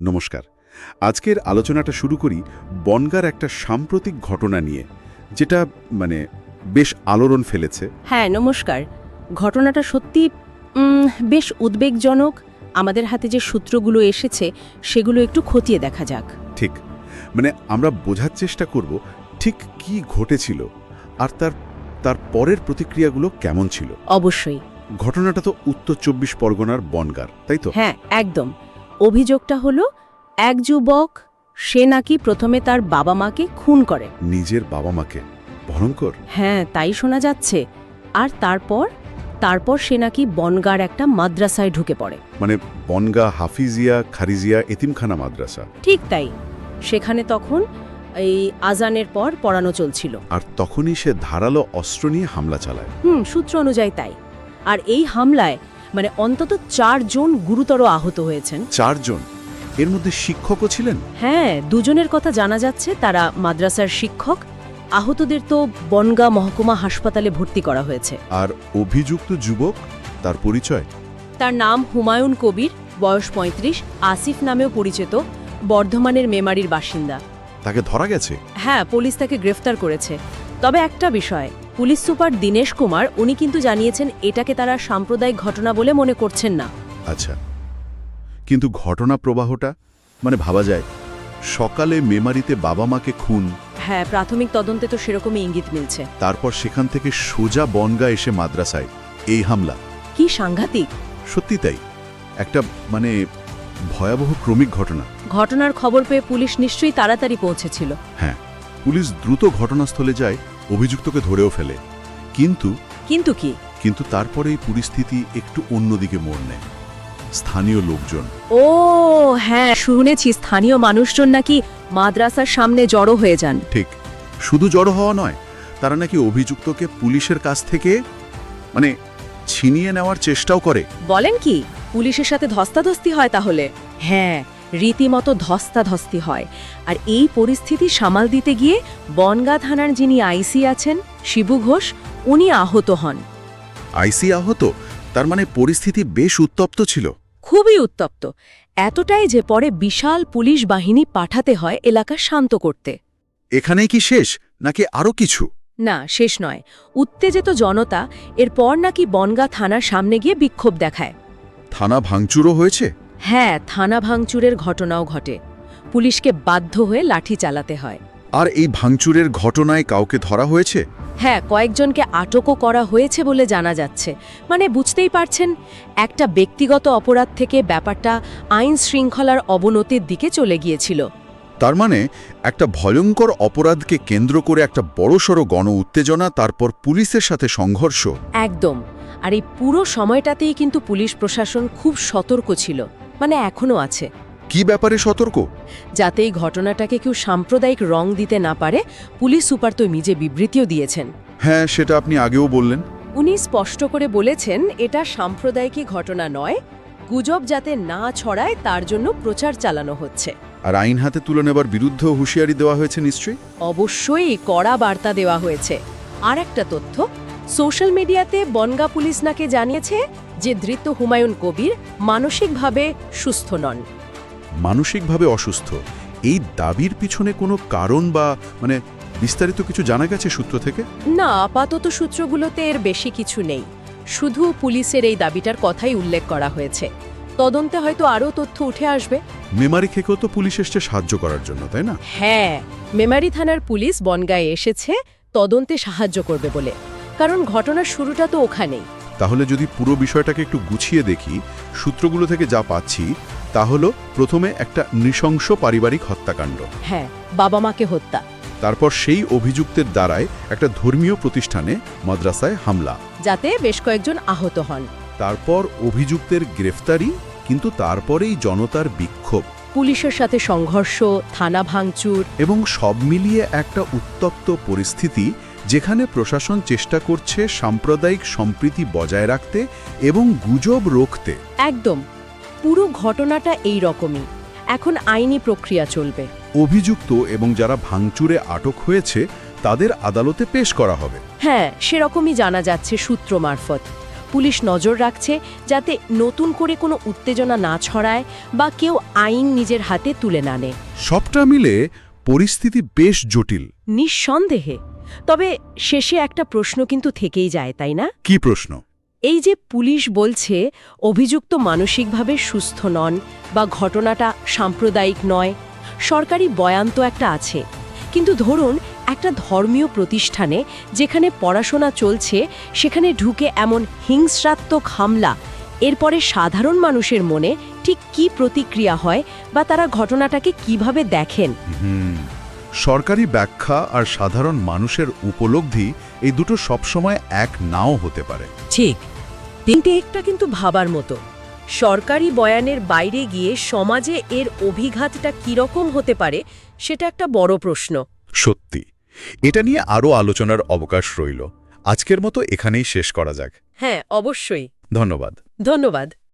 নমস্কার। আজকের আলোচনাটা শুরু করি বনগার একটা সাম্প্রতিক ঘটনা নিয়ে যেটা মানে বেশ আলোড়ন ফেলেছে। হ্যাঁ নমস্কার। ঘটনাটা সত্যি বেশ উদ্বেগজনক। আমাদের হাতে যে সূত্রগুলো এসেছে সেগুলো একটু খতিয়ে দেখা যাক। ঠিক। মানে আমরা বোঝার চেষ্টা করব ঠিক কি ঘটেছিল আর তার তার পরের প্রতিক্রিয়াগুলো কেমন ছিল। অবশ্যই। ঘটনাটা তো উত্তর চব্বিশ পরগনার বনগার তাই তো? হ্যাঁ একদম। অভিযোগটা হলো এক যুবক সে নাকি প্রথমে তার বাবা মাকে খুন করে। নিজের বাবা মাকে? ভয়ঙ্কর। হ্যাঁ তাই শোনা যাচ্ছে। আর তারপর? তারপর সে নাকি বনগার একটা মাদ্রাসায় ঢুকে পড়ে। মানে বনগা হাফিজিয়া খারিজিয়া এতিমখানা মাদ্রাসা? ঠিক তাই। সেখানে তখন এই আজানের পর পড়ানো চলছিল। আর তখনই সে ধারালো অস্ত্র নিয়ে হামলা চালায়। হুম সূত্র অনুযায়ী তাই। আর এই হামলায় মানে অন্তত চারজন গুরুতর আহত হয়েছেন। চারজন? এর মধ্যে শিক্ষকও ছিলেন? হ্যাঁ দুজনের কথা জানা যাচ্ছে। তারা মাদ্রাসার শিক্ষক। আহতদের তো বনগা মহকুমা হাসপাতালে ভর্তি করা হয়েছে। আর অভিযুক্ত যুবক? তার পরিচয়? তার নাম হুমায়ুন কবির বয়স ৩৫ আসিফ নামেও পরিচিত বর্ধমানের মেমারির বাসিন্দা। তাকে ধরা গেছে? হ্যাঁ পুলিশ তাকে গ্রেফতার করেছে। তবে একটা বিষয় পুলিশ সুপার দীনেশ কুমার উনি কিন্তু জানিয়েছেন এটাকে তারা সাম্প্রদায়িক ঘটনা বলে মনে করছেন না। আচ্ছা কিন্তু ঘটনা প্রবাহটা মানে ভাবা যায় সকালে মেমারিতে বাবা মাকে খুন। হ্যাঁ প্রাথমিক তদন্তে তো সেরকমই ইঙ্গিত মিলছে। তারপর সেখান থেকে সোজা বনগা এসে মাদ্রাসায় এই হামলা। কি সাংঘাতিক? সত্যি তাই একটা মানে ভয়াবহ ক্রমিক ঘটনা। ঘটনার খবর পেয়ে পুলিশ নিশ্চয়ই তাড়াতাড়ি পৌঁছেছিল। হ্যাঁ পুলিশ দ্রুত ঘটনাস্থলে যায় অভিযুক্তকে ধরেও ফেলে। কিন্তু কিন্তু কি? কিন্তু তারপরে এই পরিস্থিতি একটু অন্যদিকে মোড় নেয়। স্থানীয় লোকজন। ও হ্যাঁ শুনেছি স্থানীয় মানুষজন নাকি মাদ্রাসার সামনে জড়ো হয়ে যান। ঠিক। শুধু জড়ো হওয়া নয় তারা নাকি অভিযুক্তকে পুলিশের কাছ থেকে মানে ছিনিয়ে নেওয়ার চেষ্টাও করে। বলেন কি? পুলিশের সাথে ধস্তাধস্তি হয় তাহলে? হ্যাঁ রীতিমতো ধস্তাধস্তি হয়। আর এই পরিস্থিতি সামাল দিতে গিয়ে বনগা থানার যিনি আইসি আছেন শিবু ঘোষ উনি আহত হন। আইসি আহত? তার মানে পরিস্থিতি বেশ উত্তপ্ত ছিল। খুবই উত্তপ্ত। এতটাই যে পরে বিশাল পুলিশ বাহিনী পাঠাতে হয় এলাকা শান্ত করতে। এখানে কি শেষ নাকি আরও কিছু? না শেষ নয়। উত্তেজিত জনতা এরপর নাকি বনগা থানার সামনে গিয়ে বিক্ষোভ দেখায়। থানা ভাঙচুরও হয়েছে? হ্যাঁ থানা ভাঙচুরের ঘটনাও ঘটে। পুলিশকে বাধ্য হয়ে লাঠি চালাতে হয়। আর এই ভাঙচুরের ঘটনায় কাউকে ধরা হয়েছে? হ্যাঁ কয়েকজনকে আটকও করা হয়েছে বলে জানা যাচ্ছে। মানে বুঝতেই পারছেন একটা ব্যক্তিগত অপরাধ থেকে ব্যাপারটা আইন শৃঙ্খলার অবনতির দিকে চলে গিয়েছিল। তার মানে একটা ভয়ঙ্কর অপরাধকে কেন্দ্র করে একটা বড়সড় গণ উত্তেজনা তারপর পুলিশের সাথে সংঘর্ষ? একদম। আর এই পুরো সময়টাতেই কিন্তু পুলিশ প্রশাসন খুব সতর্ক ছিল। মানে এখনও আছে। কি ব্যাপারে সতর্ক? যাতে এই ঘটনাটাকে কেউ সাম্প্রদায়িক রং দিতে না পারে পুলিশ সুপার তো নিজে বিবৃতিও দিয়েছেন। হ্যাঁ সেটা আপনি আগেও বললেন। উনি স্পষ্ট করে বলেছেন এটা সাম্প্রদায়িকী ঘটনা নয় গুজব যাতে না ছড়ায় তার জন্য প্রচার চালানো হচ্ছে। আর আইন হাতে তুলে নেবার বিরুদ্ধেও হুঁশিয়ারি দেওয়া হয়েছে নিশ্চয়ই? অবশ্যই কড়া বার্তা দেওয়া হয়েছে। আর একটা তথ্য সোশ্যাল মিডিয়াতে বনগা পুলিশ নাকে জানিয়েছে যে ধৃত হুমায়ুন কবির মানসিকভাবে সুস্থ নন। মানসিকভাবে অসুস্থ। এই দাবির পিছনে কোনো কারণ বা মানে বিস্তারিত কিছু জানা গেছে সূত্র থেকে? না আপাতত সূত্রগুলোতে এর বেশি কিছু নেই। শুধু পুলিশের এই দাবিটার কথাই উল্লেখ করা হয়েছে। তদন্তে হয়তো আরও তথ্য উঠে আসবে। মেমারি থেকেও তো পুলিশ এসছে সাহায্য করার জন্য তাই না? হ্যাঁ মেমারি থানার পুলিশ বনগায়ে এসেছে তদন্তে সাহায্য করবে বলে। কারণ ঘটনার শুরুটা তো ওখানেই। তাহলে যদি পুরো বিষয়টাকে একটু গুছিয়ে দেখি সূত্রগুলো থেকে যা পাচ্ছি তা হলো প্রথমে একটা নৃশংস পারিবারিক হত্যাকাণ্ড। হ্যাঁ বাবা মাকে হত্যা। তারপর সেই অভিযুক্তের দ্বারায় একটা ধর্মীয় প্রতিষ্ঠানে মাদ্রাসায় হামলা। যাতে বেশ কয়েকজন আহত হন। তারপর অভিযুক্তের গ্রেফতারি কিন্তু তারপরেই জনতার বিক্ষোভ। পুলিশের সাথে সংঘর্ষ থানা ভাঙচুর। এবং সব মিলিয়ে একটা উত্তপ্ত পরিস্থিতি যেখানে প্রশাসন চেষ্টা করছে সাম্প্রদায়িক সম্প্রীতি বজায় রাখতে এবং গুজব রোখতে। একদম। পুরো ঘটনাটা এই রকমই। এখন আইনি প্রক্রিয়া চলবে। অভিযুক্ত এবং যারা ভাঙচুরে আটক হয়েছে তাদের আদালতে পেশ করা হবে। হ্যাঁ সেরকমই জানা যাচ্ছে সূত্র মারফত। পুলিশ নজর রাখছে যাতে নতুন করে কোনো উত্তেজনা না ছড়ায় বা কেউ আইন নিজের হাতে তুলে না নেয়। সবটা মিলে পরিস্থিতি বেশ জটিল। নিঃসন্দেহে। তবে শেষে একটা প্রশ্ন কিন্তু থেকেই যায় তাই না? কি প্রশ্ন? এই যে পুলিশ বলছে অভিযুক্ত মানসিকভাবে সুস্থ নন বা ঘটনাটা সাম্প্রদায়িক নয় সরকারি বয়ান তো একটা আছে। কিন্তু ধরুন একটা ধর্মীয় প্রতিষ্ঠানে যেখানে পড়াশোনা চলছে সেখানে ঢুকে এমন হিংস্রাত্মক হামলা এরপরে সাধারণ মানুষের মনে ঠিক কি প্রতিক্রিয়া হয় বা তারা ঘটনাটাকে কীভাবে দেখেন? সরকারি ব্যাখ্যা আর সাধারণ মানুষের উপলব্ধি এই দুটো সবসময় এক নাও হতে পারে। ঠিক। তিনটে একটা কিন্তু ভাবার মতো। সরকারি বয়ানের বাইরে গিয়ে সমাজে এর অভিঘাতটা কীরকম হতে পারে সেটা একটা বড় প্রশ্ন। সত্যি। এটা নিয়ে আরও আলোচনার অবকাশ রইল। আজকের মতো এখানেই শেষ করা যাক। হ্যাঁ অবশ্যই। ধন্যবাদ। ধন্যবাদ।